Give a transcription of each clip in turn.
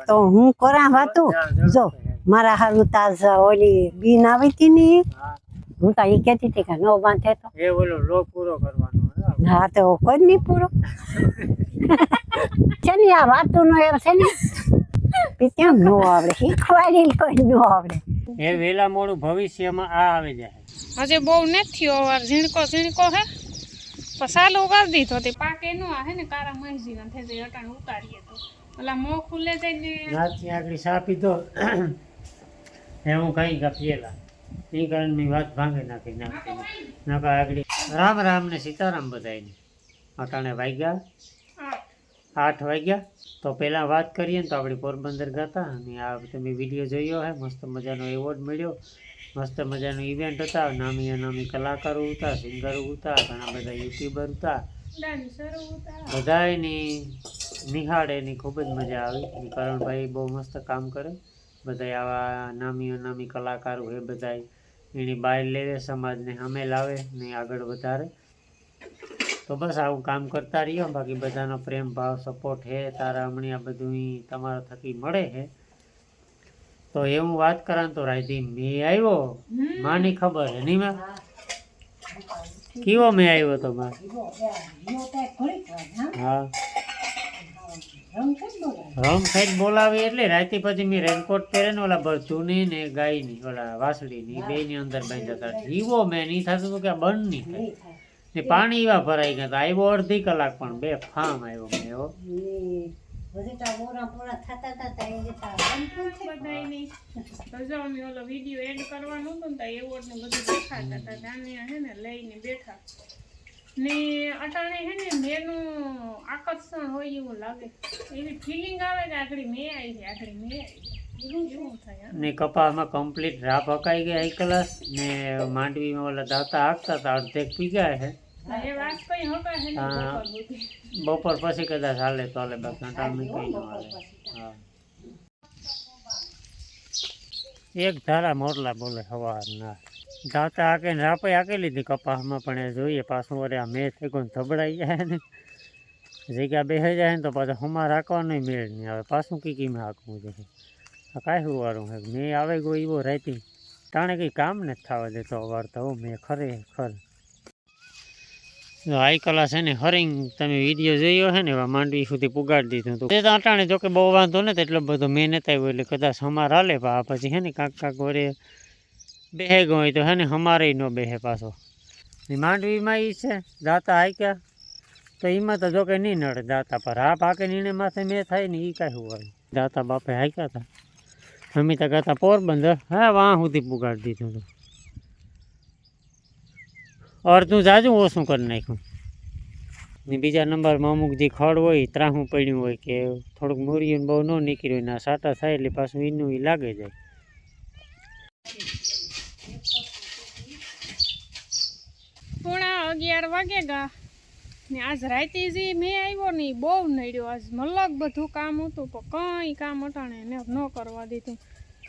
તો હું કરા વાતું. જો મારા હારું તાજ ઓલી બીન આવી હતી ને હું તો એ કહેતી હતી કે નો બાંધે તો. એ ઓલો લો પૂરો કરવાનો હા. તો કોઈ નહીં પૂરો. છે ને આ વાતું નો એમ છે ને. બી કેમ નો આવડે? શીખવાડી કોઈ નો આવડે. એ વેલા મોડું ભવિષ્યમાં આ આવી જાય. હજે બહુ નથી થયો વાર ઝીણકો ઝીણકો હે. પણ સાલું કરી દીધો તે. પાકે નો આ હે ને કારા મહીજી ના થઈ જાય અટાણ ઉતારીએ તો. ઓલા મોં ખુલે આગળ સા પીધો. એ હું કઈ ગયા પેલા એ કારણની વાત ભાંગી નાખી નાખી. નકા આગળ રામ રામ ને સીતારામ બધાયને. અટાણે વાગ્યા. આઠ. વાગ્યા. તો પહેલાં વાત કરીએ ને તો આપણે પોરબંદર ગાતા અને આ તમે વીડિયો જોયો હે. મસ્ત મજાનો એવોર્ડ મળ્યો. મસ્ત મજાનો ઇવેન્ટ હતા. નામી અનામી કલાકારો હતા સિંગરો હતા ઘણા બધા યુટ્યુબર હતા. ડાની શરૂ એની ખૂબ જ મજા આવી. કરણભાઈ બહુ મસ્ત કામ કરે. બધાય આવા નામી અનામી કલાકારો એ બધાય. એની બહાર લેવે સમાજને સામે લાવે ને આગળ વધારે. તો બસ આવું કામ કરતા રહ્યો બાકી બધાનો પ્રેમ ભાવ સપોર્ટ હે. તારા હમણાં આ બધું તમારા થકી મળે હે. તો એ હું વાત કરા તો રાયધી મેં આવ્યો? માની ખબર હે નહીં માં? કેવો મેં આવ્યો તો માં હા. રમ ફેટ બોલાવી એટલે રાતે પછી મેં રેનકોટ પહેરે ને ઓલા બરચુની ને ગાયની ઓલા વાસળીની બે ની અંદર બાંધ્યા હતા. જીવો મેં નહીં થતું હતું કે બંધ નહીં થાય. ને પાણી એવા ભરાઈ ગયા હતા. આવ્યો અડધી કલાક પણ બે ફામ આવ્યો મેં એવો વીડિયો એડ કરવાનો હતો ને એવોર્ડ ને બધું દેખાતા હતા. ને લઈને બેઠા. ને અટાણે હે ને મેનું આકર્ષણ હોય એવું લાગે. એવી ફિલિંગ આવે કે આગળ મેં આવી છે આગળ મેં આવી ને કપાસમાં કમ્પ્લીટ રાફ હકાઈ ગયા એક કલાસ. ને માંડવીમાં ઓલા દાતા હાંકતા હતા અડધેક પી ગયા છે. બપોર પછી કદાચ હાલે તો હાલે બસ ટાઈમ કઈ ન હાલે. હા. એક ધારા મોરલા બોલે સવારના દાંતા હાકે ને રાપે હાકી લીધી કપાસમાં, પણ એ જોઈએ પાછું વરે આ મેં થઈ ગયું ધબડાઈ જાય ને. જગ્યા બેસી જાય ને તો પાછું હમા રાખવાનો મેળ નહીં આવે. પાછું કઈ કીમાં હાંકવું જોઈએ આ કાંઈ હુવારું હે? મેં આવે ગયો એવો રાતી તાણે કંઈ કામ નથી થવા દેતો અવાર તો મેં ખરે ખર. જો આઈ કલા છે ને હરિંગ, તમે વીડિયો જોયો છે ને એવા માંડવી સુધી પુગાડી દીધું હતું તે તો અટાણે જો કે બહુ વાંધો ને એટલો બધો મેં નતા આવ્યો એટલે કદાચ હમાર હાલે પા પછી હે ને કાંક કાંક વરે બેહે ગયો હોય તો હે ને અમારે ન બેહે પાછો. માંડવીમાં એ છે, દાતા હાક્યા તો એમાં તો જો કે નહીં નડે દાતા પર. આ પાકે નીણે માથે મેં થાય ને એ કાંઈ હોય. દાતા બાપે હાક્યા હતા અમે તો કહેતા, પોરબંદર, હા, વાં સુધી પુગાડી દીધું હતું અડધું જાજુ ઓછું કરી નાખ્યું. ને બીજા નંબરમાં અમુક જે ખડ હોય, ત્રાહું પડ્યું હોય કે થોડુંક મૂર્યું બહુ ન નીકળ્યું હોય ને સાટા થાય એટલે પાછું એનું ઈ લાગે જાય પોણા અગિયાર વાગે ગા. ને આજ રાતે જે મેં આવ્યો ને એ બહુ નડ્યો. આજ મલક બધું કામ હતું પણ કંઈ કામ અટાણે ને ન કરવા દીધું.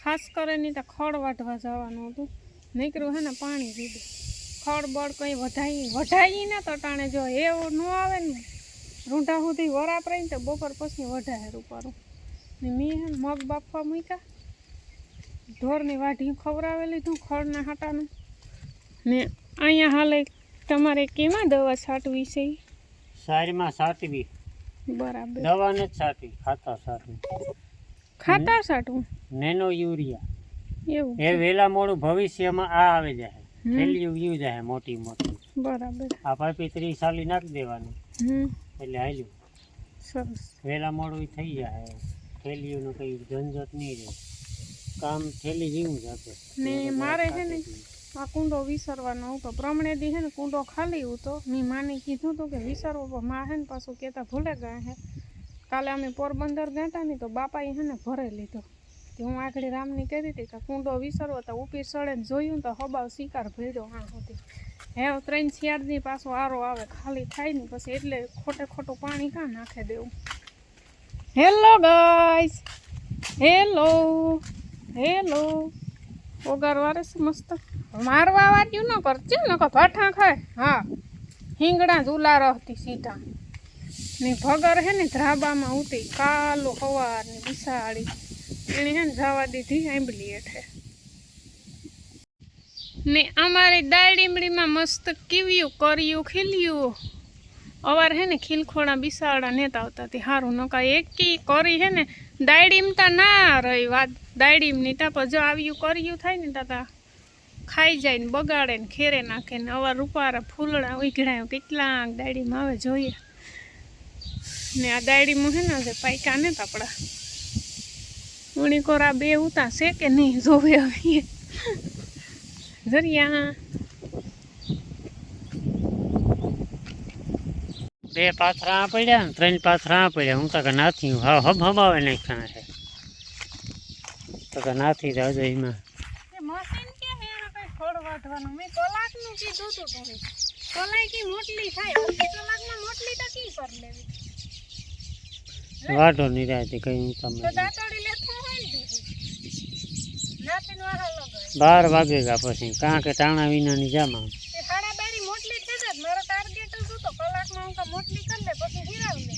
ખાસ કરીને તો ખડ વાઢવા જવાનું હતું. નીકળ્યું હે ને પાણી દીધું ખડ બળ કંઈ વધાઈ વઢાઈ ને તો અટાણે જો એવું ન આવે ને, રૂંઢા સુધી વરાપરાય ને તો બપોર પછી વઢાય રૂપારું. ને મેં મગ બાફવા મૂક્યા. ઢોરની વાઢી ખવડાવેલી તું ખડના હાટાનું. ને અહીંયા હાલે તમારે કેમાં દવા છાંટવી છે? સારીમાં છાંટવી. બરાબર. દવા જ છાંટવી ખાતર છાંટવું. ખાતર છાંટવું? Nano urea. એવું એ વેલા મોડું ભવિષ્યમાં આ આવી જાય. થેલીઓ વ્યુ જાય મોટી મોટી. બરાબર. આ પાઇપી ત્રીસ સાલી નાખી દેવાની. એટલે હાલ્યું. સરસ. વેલા મોડું થઈ જાય. થેલીઓનું કંઈ ઝંઝટ નહીં રહે. કામ થેલી જેવું જ ને મારે છે ને આ કુંડો વિસરવાનો હતો. પ્રમણે દી હે ને કુંડો ખાલી હતો મેં માને કીધું હતું કે વિસરવો પણ માં હે ને પાછું કહેતા ભૂલે ગયા હે. કાલે અમે પોરબંદર ગયા હતા ને તો બાપાએ હે ને ભરે લીધો. કે હું આગળ રામની કહેતી હતી કે કુંડો વિસરવો તો ઉપી સળે જોયું તો હબાવ શિકાર ભર્યો હા હતી હે ત્રણ શિયાળની પાછો આરો આવે, ખાલી થાય ને પછી એટલે ખોટે ખોટું પાણી કાં નાખે દેવું? હેલો ગાઈસ હેલો હેલો ઓગાર વારે છે મસ્ત. મારવા વાટ્યું ન કરજે ન કે ભાઠા ખાય. હા, હિંગડા જ ઉલાર હતી સીધા. ને ભગર હે ને ધ્રાબામાં ઉતી કાલો હવારની બિસાડી એને હે ને જવા દીધી આંબલી હેઠે. ને અમારી દાળીમડીમાં મસ્ત કીવ્યું, કર્યું, ખીલ્યું. અવાર હે ને ખીલખોડા બિસાડા નેતા આવતા તે હારું નકા એકી કરી હે ને દાયડીમ તા ના રહી વાત. દાયડીમની તા પર જો આવ્યું કર્યું થાય ને તા તા ખાઈ જાય ને બગાડે ને ખેરે નાખે ને અવાર રૂપારા ફૂલડા ઉઘડાય કેટલાક દાયડીમાં આવે જોઈએ. ને આ દાયડીમાં હે ને જે ને તાપડા ઉણીકોરા બે ઉતા છે કે નહીં, જોવે હવે જરિયા. બે પાથરા પડ્યા ને ત્રણ પાથરા પડ્યા. હું કાકા નાથી હા હબ હબાવે નાખ્યા છે. તો કે નાથી જાજો એમાં. એ મશીન કે કઈ ખોડ વાટવાનું? મેં કલાકનું કીધું તું તમે કલાક કી મોટલી થાય. અડધી કલાકમાં મોટલી તો કી કર લેવી? વાટો નિરાયતી કઈ તમે બાર વાગે ગયા પછી. કાં કે ટાણા વિનાની જામાં તે હાડા બારી મોટલી થઈ જાય મારો ટાર્ગેટ હતું તો કલાકમાં હું કા મોટલી કરી લે પછી હિરાવી લે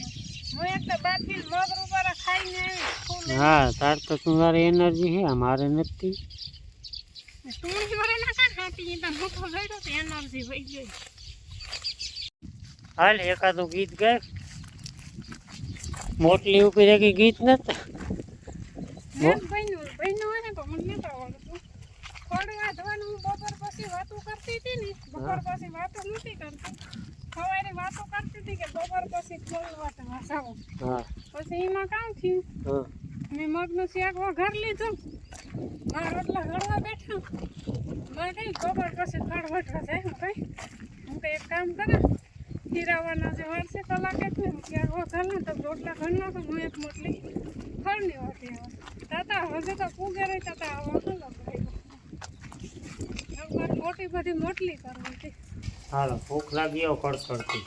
હું હા તાર તો તું તારી એનર્જી છે? અમારે નથી. હું હાલ એકાદું ગીત ગાય. મોટલી ઉપર એક ગીત નતા હું? બપોર પછી વાતો કરતી હતી ને બપોર પછી વાતો નથી કરતી. સવારે વાતો કરતી હતી કે બપોર પછી ખોલવા તો વાસાવો. પછી એમાં કામ થયું. મેં મગનું શાક વઘાર લીધું. મારા રોટલા ઘડવા બેઠા. મારે કઈ બપોર પછી ખડ વટવા જાય હું કઈ. હું કઈ એક કામ કરે. હીરાવાના જે વર્ષે કલાક એટલે હું શાક વઘાર ને તો રોટલા ઘરના તો હું એક મોટલી ખડની હોતી તાતા હજુ તો પૂગે રહી તાતા ભાઈ મોટી બધી મોટલી કરવી હતી. હાલો, ભૂખ લાગી આવો કડકડતી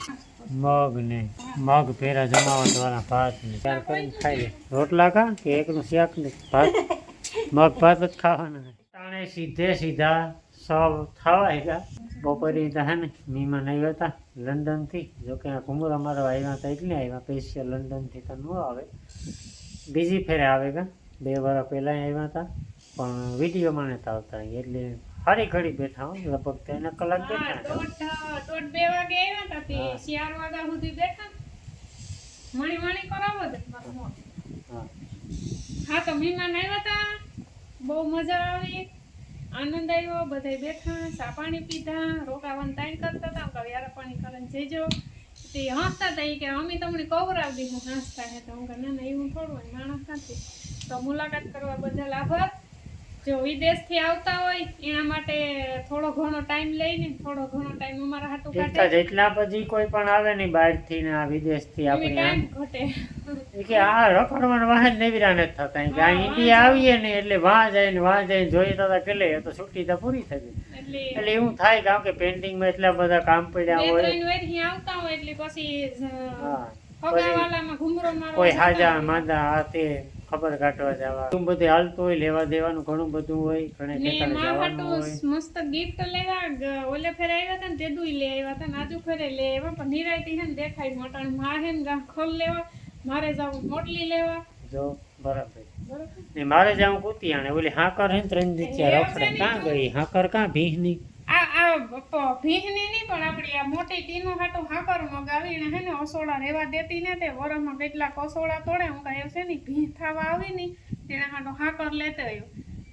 મગ ને, મગ પેરા જમાવટ વાળા ભાત ને, ત્યાર કરીને ખાઈ લે રોટલા કા કે એકનું શાક ને? ભાત? મગ ભાત જ ખાવાના તાણે સીધે સીધા સૌ થવાય ગયા બપોરે તો હે ને મહેમાન આવ્યા હતા લંડનથી. જોકે આ કુમુર અમારા આવ્યા હતા એટલે આવ્યા. પૈસા લંડનથી તો ન આવે. બીજી ફેરે આવે કા? બે વાર પહેલાં આવ્યા હતા પણ વિડીયોમાં નતા આવતા. એટલે સારી ઘડી બેઠા હું લગભગ ત્રણ કલાક બેઠા દોઢ બે વાગે આવ્યા હતા તે ચાર વાગ્યા સુધી બેઠા. મણી મણી કરાવો હા. તો મહેમાન આવ્યા હતા. બહુ મજા આવી. આનંદ આવ્યો બધા બેઠા ચા પાણી પીધા રોકાવાનું ટાઈમ કરતા હતા. કે યાર પાણી કરીને જઈજો. તે હસતા હતા કે અમે તમને કવરાવી દીધું હસતા હે. તો હું કે ના ના એવું થોડું માણસ નથી. તો મુલાકાત કરવા બદલ આભાર. જો વિદેશથી આવતા હોય એના માટે થોડો ઘણો ટાઈમ લઈને થોડો ઘણો ટાઈમ અમારા હાટું કાઢે. જેટલા પછી કોઈ પણ આવે ને બહારથી ને આ વિદેશથી આપણે ટાઈમ ઘટે. કે આ રખડવાના વાહન નેવિરા નથી થતા. કે આ ઇન્ડિયા આવીએ ને એટલે વાં જાય ને વાં જાય જોઈએ તો કેટલે તો છૂટી તો પૂરી થઈ એટલે એવું થાય કારણ કે પેન્ટિંગમાં એટલા બધા કામ પડ્યા હોય. આવતા હોય એટલે પછી કોઈ હાજા. માંદા આ તે. ખબર કાઢવા જવા. ઘણું બધું હાલતું હોય લેવા દેવાનું ઘણું બધું હોય ઘણે ને ઠેકાણે મા જવાનું હોય. મસ્ત ગિફ્ટ લેવા ગ- ઓલે ફેરે આવ્યા હતા ને તેદુય લે આવ્યા હતા ને આજુ ફેરે લે આવ્યા પણ નિરાયતી છે ને દેખાય મોટા માં હે ને ખોલ લેવા મારે જવું મોટલી લેવા. જો બરાબર. બરોબર. ને મારે જાઉં કુતિયાણે ઓલી હાકર હે ને ત્રણ દીચા રખડે. કાં ગઈ? હાકર કાં ભીહની? આ ભીહની નહીં પણ આપણી આ મોટી ટીનો હાટુ હાકર મગાવીને હે ને ઓસોડા રહેવા દેતી ને તે વરસમાં કેટલાક ઓસોડા તોડે. હું કાંઈ છે ને ભીહ થવા આવી ને તેના હાટુ હાકર લેતો આવ્યો.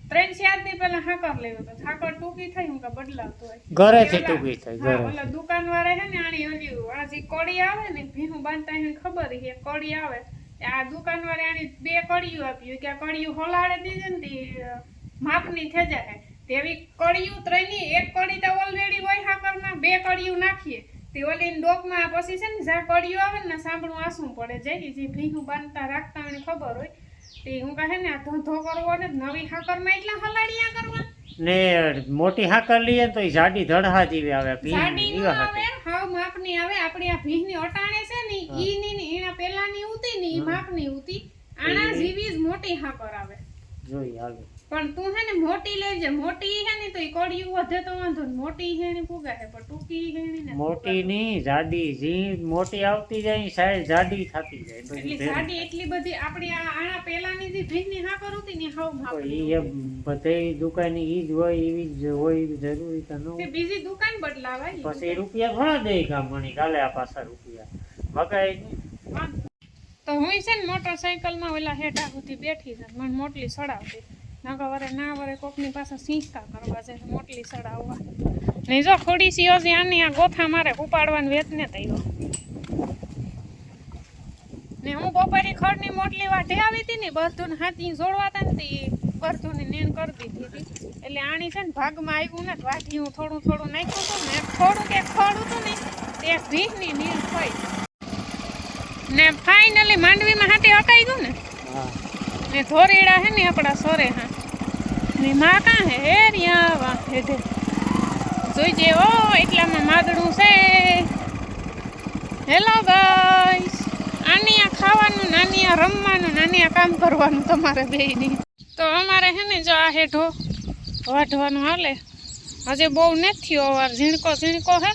ત્રણ ચાર દી પહેલા હાકર લેવો તો હાકર ટૂંકી થઈ હું કે બદલાવતો હોય. ઘરે થી ટૂંકી થઈ ઘરે ઓલા દુકાન વાળે હે ને આની ઓલી આ જે કડી આવે ને ભીહું બાંધતા એને ખબર છે કડી આવે. આ દુકાન વાળે આની બે કડીયું આપ્યું કે આ કડીયું હોલાડે દીધે ને તી માપની થઈ જાય. તેવી કડીયું ત્રણની એક કડી તો ઓલરેડી હોય હાકરમાં બે કડીયું નાખીએ. તે ઓલી ડોકમાં પછી છે ને જ્યાં કળિયું આવે ને સાંભળું આસું પડે. જાય જે ભીખું બાંધતા રાખતા એને ખબર હોય તે હું કહે ને આ ધંધો કરવો ને નવી હાકરમાં એટલા હલાડિયા કરવા. ને મોટી હાકર લઈએ તો એ જાડી ધડહા જેવી આવે ભીની આવે હાવ માપની આવે. આપણી આ ભીંની અટાણે છે ને. ઈ ની ને એના પેલાની ઉતી ને ઈ માપની ઉતી. આના જેવી જ મોટી હાકર આવે. જોઈ હાલો. પણ તું હે ને મોટી લેજે મોટી હે ને તો ઈ કોડિયું વધે તો વાંધો. મોટી હે ને પુગાડે પણ ટૂંકી હે ને મોટી ની જાડી જી મોટી આવતી જાય સાઈઝ જાડી થતી જાય. એટલે જાડી એટલી બધી આપણી આ આણા પહેલાની જે ભીંગની હાકર હતી ને હાવ માપની ઈ બધે દુકાન ઈ જ હોય એવી જ હોય જરૂરી તો ન તે બીજી દુકાન બદલાવાય પછી રૂપિયા ઘણા દે કામ મણી કાલે આ પાછા રૂપિયા. મગાય. તો હું છે ને મોટરસાયકલમાં ઓલા હેઠા સુધી બેઠી છે મને મોટલી સડાવતી નકર વરે ના વરે કોકની પાસે સિંહકા કરવા છે મોટલી સડાવવા. ને જો સી હજી આની આ ગોથા મારે ઉપાડવાની વેત ને ને હું બપોરે ખડની મોટલી વાઢે આવી હતી ને બરધુને હાથી જોડવા હતા ને બરધુને નેન કરી દીધી હતી. એટલે આણી છે ને ભાગમાં આવ્યું ને વાઢી હું થોડું થોડું નાખ્યું હતું ને થોડું કે ખોડું હતું ને તે ભીખની નીર થઈ ને ફાઇનલી માંડવીમાં હાથી હકાઈ ગયું ને. ને ધોરીડા હે ને આપણા સોરે હા માં કાં હે? રિયા વાહ હેઠે જોઈજે ઓ એટલામાં માદડું છે. હેલો ગાઈસ આની આ ખાવાનું નાની આ રમવાનું નાની આ કામ કરવાનું તમારે બેયની. તો અમારે હે ને જો આ હેઠો વાઢવાનું હાલે. હજે બહુ નથી અવાર ઝીણકો ઝીણકો હે.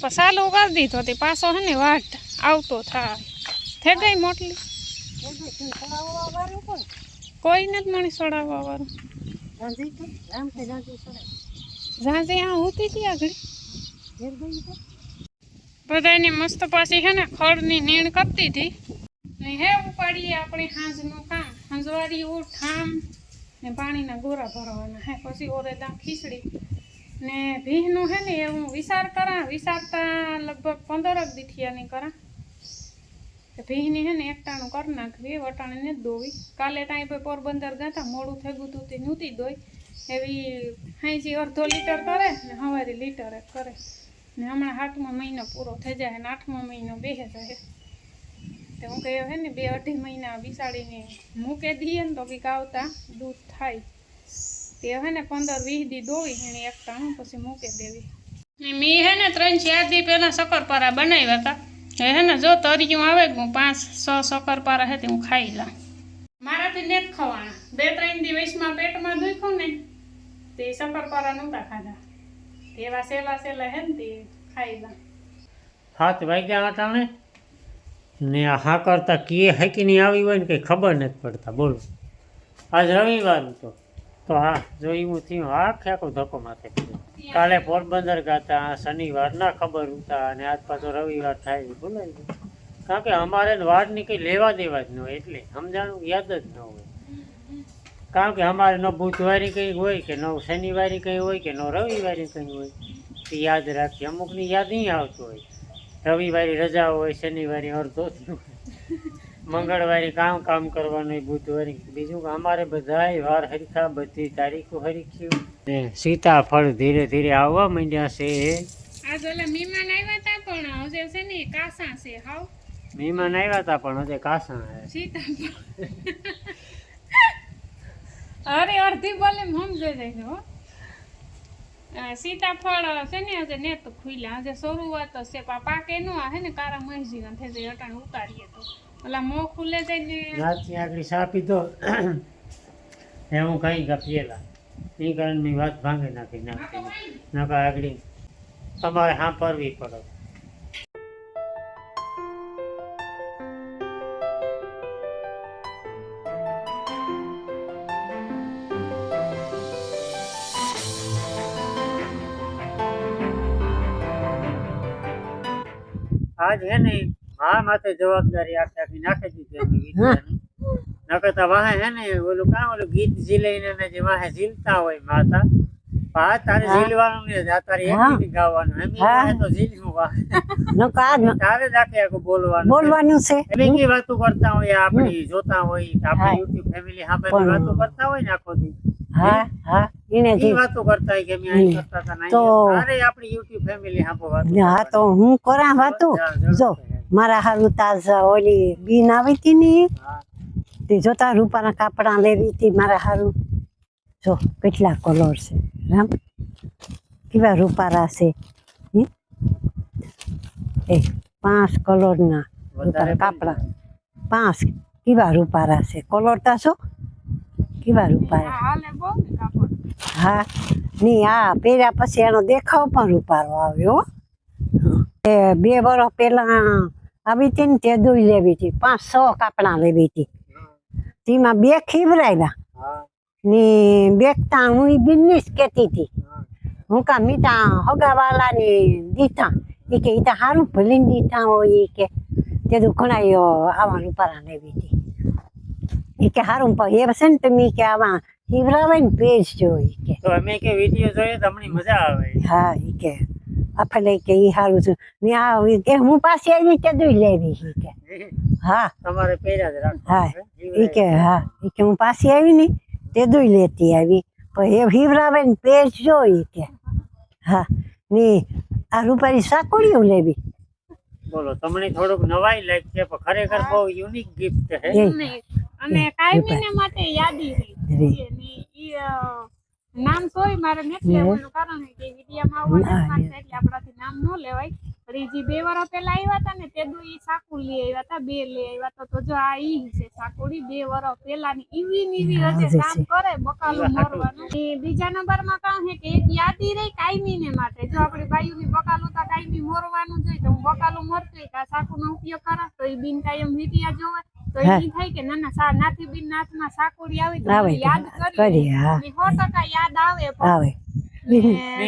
પણ ચાલુ કરી દીધો તે પાછો હે ને વાટ આવતો થાય. થઈ ગઈ મોટલી? કોઈ નથી મણી સડાવવા વાળું. ઝાંઝી આ હોતી હતી આગળ. બધાને મસ્ત પાછી છે ને ખડની નીણ કરતી હતી. ને હે ઉપાડીએ આપણે હાંજનું કામ. હાંજવાળી ઠામ ને પાણીના ગોરા ભરવાના. હે પછી ઓરેદા ખીચડી. ને ભીહનું હે ને એ હું વિસાર કરા વિસારતા લગભગ પંદરક દીઠિયાની કરા. તે ભીહની હે ને એકટાણું કરી નાખવી વટાણે ને દોવી કાલે ત્યાં ભાઈ પોરબંદર ગાતા, મોડું થઈ ગયું તું તે નહોતી દોઈ એવી હાઈજી અડધો લીટર કરે ને હવારી લીટર એક કરે. ને હમણાં આઠમો મહિનો પૂરો થઈ જાય ને આઠમો મહિનો બેસે જાય. તે હું કહે હે ને બે અઢી મહિના બિસાડીને મૂકે દઈએ ને તો કંઈક આવતા દૂધ થાય. તે હે ને પંદર વીસ દી દોવી એને એક ટાણું પછી મૂકી દેવી. ને મેં હે ને ત્રણ ચાર દી પહેલાં શક્કરપારા બનાવ્યા હતા. એ હે ને, જો તરિયું આવે હું પાંચ, છ શક્કરપારા હે તે હું ખાઈ લઉં મારાથી ને જ ખવાના. બે, ત્રણ દિવસમાં પેટમાં દુખ્યું ને, તે શક્કરપારા નહોતા ખાધા. તેવા સેલા સેલા હે ને તે ખાઈ લઉં સાત વાગ્યા હતા ને આ હા કરતા કીએ નહીં આવી હોય ને કંઈ ખબર નથી પડતા, બોલો. આજ રવિવાર તો તો હા, જો એવું થયું હા આખો ધક્કો માથે કાલે પોરબંદર ગાતા, શનિવાર, ના ખબર હતા અને આજ પાછો રવિવાર થાય ભૂલાઈ બોલાય કારણ કે અમારે વારની કંઈ લેવા દેવા જ ન હોય, એટલે સમજાણું યાદ જ ન હોય. કારણ કે અમારે ન બુધવારી કંઈ હોય કે ન શનિવારી કંઈ હોય કે ન રવિવારી કંઈ હોય, તે યાદ રાખીએ. અમુકની યાદ નહીં આવતું હોય. રવિવારે રજા હોય, શનિવારે અડધો મંગળવારે કામ કામ કરવાનું બુધવારી બીજું અમારે બધાય વાર હરખા બધી તારીખો હરખ્યું ને સીતાફળ ધીરે ધીરે આવવા માંડ્યા છે. આજ ઓલા મહેમાન આવ્યા હતા પણ હજે છે ને કાસા છે હાવ. મહેમાન આવ્યા હતા પણ હજે કાસા સીતાફળ. અરે અડધી બોલે સમજે જાય હો. સીતાફળ છે ને આજે નેત ખુલ્યા આજે શરૂઆત છે. પાકે નો આ હે ને કારા મહીજી થઈ જાય અટાણે ઉતારીએ તો. ઓલા કઈ કા એ કારણ વાત ભાંગી નાખી નાખી. નકા આગળ પડે. આજ હે ને મા માથે જવાબદારી આખી. આખી નાખી દીધી અમે વિદ્યાની. નકર તો વાહે હે ને ઓલું કાં ઓલું ગીત ઝીલાઈને જે વાહે ઝીલતા હોય માતા. પા તારે હા. ઝીલવાનું આ તારે એકલી ગાવાનું. એમ વાહે તો ઝીલવું વાહે. નકા આ તારે જ આખું બોલવાનું બોલવાનું છે. એમ વાતો કરતા હોય આપણી જોતા હોય આપણી યુટ્યુબ ફેમિલી પણ- વાતો કરતા હોય ને આખો દી. હા હા. એને જે વાતો કરતા હોય કે કરતા હતા તો- આપણી યુટ્યુબ ફેમિલી સામે વાતો હા તો હું કરા વાતું? જો. મારા હારું તાજા ઓલી બીન આવી હતી ને તે જોતા રૂપાના કાપડા લેવી હતી મારા હારું. જો કેટલા કલર છે. રામ કેવા રૂપારા છે? એ પાંચ કલરના વધારે રૂપારા કાપડા. પાંચ કેવા રૂપારા છે? કલર તા છો? કેવા રૂપારા? હા ની આ પહેર્યા પછી એનો દેખાવ પણ રૂપારો આવ્યો હો. એ બે વર્ષ પહેલા આવી હતી ને તે દોઈ લેવી હતી. પાંચ સો કાપડા લેવી હતી. તેમાં બે ખીવરાવ્યા ને બેકતા હું બિઝનેસ કેતી હતી. હું કા મીતા હગાવાલા ને દીતા એ કે ઈ તો સારું ભલીને દીતા હોય એ કે. તે તો ઘણા યો આવા રૂપારા લેવી હતી. એ કે સારું એ છે ને તમે કે આવા હિવરાવે ને પેજ જો ઈ કે. તો અમે કે વીડિયો જોઈએ તો અમને મજા આવે. હા એ કે. આપણે કે ઈ સારું છે? ને આ કે હું પાસે આવી તે દોઈ લેવી ઈ કે. હા? તમારે પહેર્યા હા. ઈ કે હા. ઈ કે હું પાસે આવી ને તે દોઈ લેતી આવી. પણ એ હિવરાવે ને પેજ જો ઈ કે. હા. ને આ રૂપારી સાકોડીઓ લેવી. બોલો તમને થોડુંક નવાઈ લાગશે પણ ખરેખર બહુ યુનિક ગિફ્ટ છે અને અને કાયમીને માટે યાદી. રહી નામ સોય મારે નેટ લેવાનું કારણ કે વિડીયામાં આવવાના છે એટલે આપણાથી નામ ન લેવાય. પણ બે વર્ષ પહેલા આવ્યા હતા ને તે દુ ઈ સાકુ લઈ આવ્યા હતા બે લઈ આવ્યા હતા. તો જો આ ઈ છે સાકુડી બે વર્ષ પહેલાની ઈવી ની ઈવી નીવી હશે કામ કરે બકાલું મરવાનું. એ બીજા નંબરમાં કહું છે કે એક યાદી રહી કાયમી ને માટે. જો આપણી બાયુની બકાલું તો કાયમી મોરવાનું જોઈએ તો હું બકાલું મોરતી કે આ સાકુનો ઉપયોગ કરા તો ઈ બિન કાયમ વિડિયા જોવે. તો હા. થાય કે ના ના સા નાથી બિન નાથમાં સાકુડી આવી તો આવે મને તો યાદ કરી હા. સો ટકા યાદ આવે આવે. ને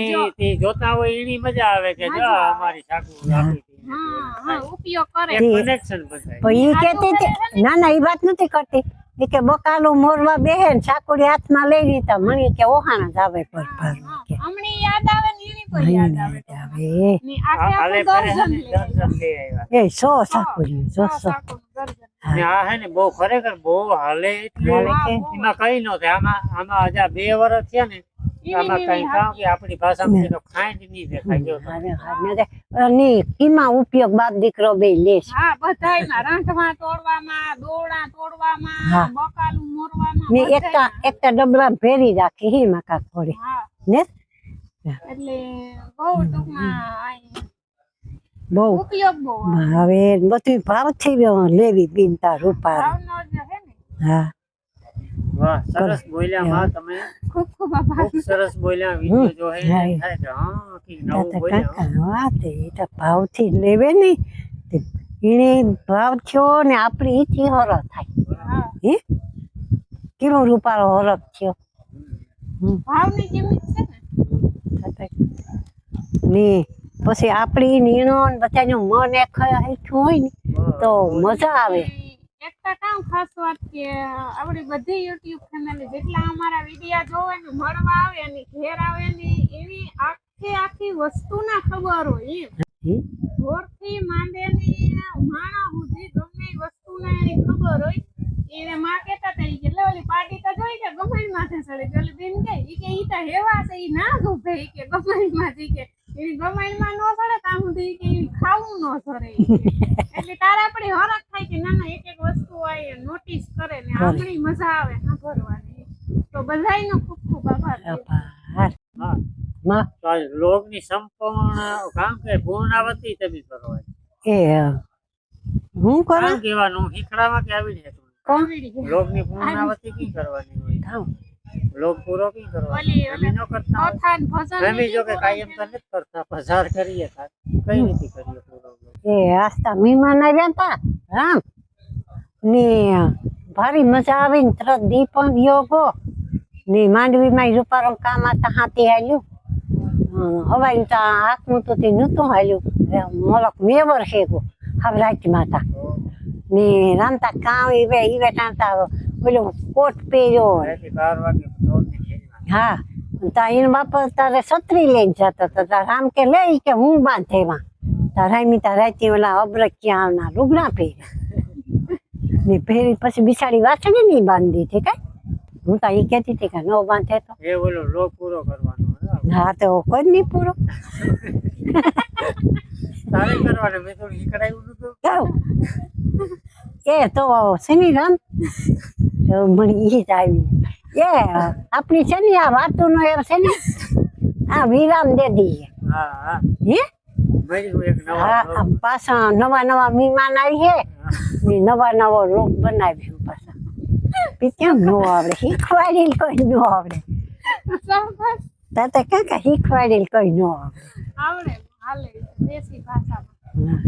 જો ને તે જોતા હોય એની મજા આવે કે જો અમારી સાકુ આપી હતી. હા હા ઉપયોગ કરે. એક કનેક્શન બંધાય પણ ઈ કહેતી હતી ના. ના ઈ વાત નથી કરતી. એ કે બકાલું મોરવા બેહે ને સાકોડી હાથમાં લઈ લીધા મને કે ઓહાણા જ આવે પર પર કે હમણાં યાદ આવે ને એની યાદ એ સો સાકુડી સો સો સાકુનું દર્જન ને આ હે ને બહુ ખરેખર બહુ હાલે એટલે એમાં કઈ ન થાય. આમાં આમાં હજા બે વર્ષ થયા ને આમાં કઈ કામ કે આપણી ભાષામાં તો ખાંડ નહીં દેખાય. કીમાં ઉપયોગ બાપ દીકરો બે લેશ હા બધાયમાં. રાંધવા તોડવામાં દોડા તોડવામાં બકાલું મોરવામાં ને એકતા એકતા ડબલા ભેરી રાખી હી મકા થોડી હા. ને? એટલે બહુ ટૂંકમાં બહુ. ઉપયોગ બહુ આવે. હવે બધું ભાવથી લેવી બિનતા રૂપા. હે. વાહ સરસ બોલ્યા માં તમે. ખૂબ ખૂબ આભાર. સરસ બોલ્યા વીડિયો જો હે થાય કે હા કંઈક નવું બોલ્યા. કાકા વાત તો ભાવથી જ લેવે ને. તે એને ભાવ થયો ને આપણી ઈથી હરખ થાય. હે. કેવો રૂપાળો હરક થયો? ભાવની કિંમત છે ને. ને પછી આપણી નીણો ને બધાનું મન એક હરખું હોય ને તો મજા આવે. એકતા કામ ખાસ વાત કે આપણી બધી યુટ્યુબ ફેમિલી જેટલા અમારા વિડીયા જોવે ને મળવા આવે ને ઘેર આવે ને એવી આખી આખી વસ્તુના ખબર હોય એમ? ઢોરથી માંડીને માણા સુધી ગમે વસ્તુના એની ખબર હોય એને માં કહેતા હતા કે ઓલી તો જોઈ કે ગમાઈ માથે ચડે બેન કે ઈ કે ઈ તો હેવા છે ઈ ના ગોભે ઈ કે ગમાઈ માંથી કે એની ગમાઈમાં નો ચડે ત્યાં સુધી કે ખાવું નો સરે એટલે તારે આપણી હરખ થાય કે ના ના એક એક વસ્તુ હોય નોટિસ કરે ને આપણી મજા આવે સાંભળવાની. તો બધાયનો ખૂબ ખૂબ આભાર. આભાર. હા. માં તો આ લોગની સંપૂર્ણ કામ કે પૂર્ણાવતી તમે કરો એ હું કરું? કેવાનું હીકડામાં કે આવી જાય લોગની પૂર્ણાવતી કી કરવાની હોય? લોગ પૂરો કી કરવાનો ઓલી- અમે ન કરતા હોય. કથા ને ભજન અમે જો કે કાયમ તો નથી કરતા પસાર કરીએ તાર. કઈ નથી કરીએ પૂરો? એ આસ્તા મહેમાન આવ્યા તા રામ. ને ભારી મજા આવી ને તરત દીપન યોગો ને માંડવીમાં રૂપારો કામ હતા હાથી હાલ્યું. હવાઈ તા હાથનું તો તે નહોતું હાલ્યું. મોલક મેવર શેકો હવે રાતમાં તા. ને રામતા કામ ઈવે ઈવે ટાંતા ઓલો કોટ પહેર્યો. હા તા એનો બાપ તારે છત્રી લઈને જતો તો તાર રામ કે લે કે હું બાંધે માં તારા મી તારા રાતી ઓલા અબ્રક્યાના લુગડા પહેર્યા. ને પહેરી પછી બિસાડી વાસણી નહીં બાંધી હતી કઈ. હું તો એ કહેતી હતી કે ન બાંધે તો. એ ઓલો લોગ પૂરો કરવાનો હા તો કોઈ નહીં પૂરો. તારે કરવાનો મેં થોડું શીખડાયું નતું. જાઓ એ તો શનિ રામ તો મને એ જ આવી એ આપણી છે ને આ વાતુનો એમ છે ને આ વિરામ દે દઈએ. હા હા? હે મળ્યું એક નવા હા લોગ. આમ પાછા નવા નવા મહેમાન આવી છે નવા નવા લોક બનાવ્યો પાછા. કેમ નો આવડે? શીખવાડેલ કોઈ નો આવડે. તાતે તાતા કાકા શીખવાડેલ કોઈ નો આવડે. આવડે હાલે દેશી ભાષામાં. હા.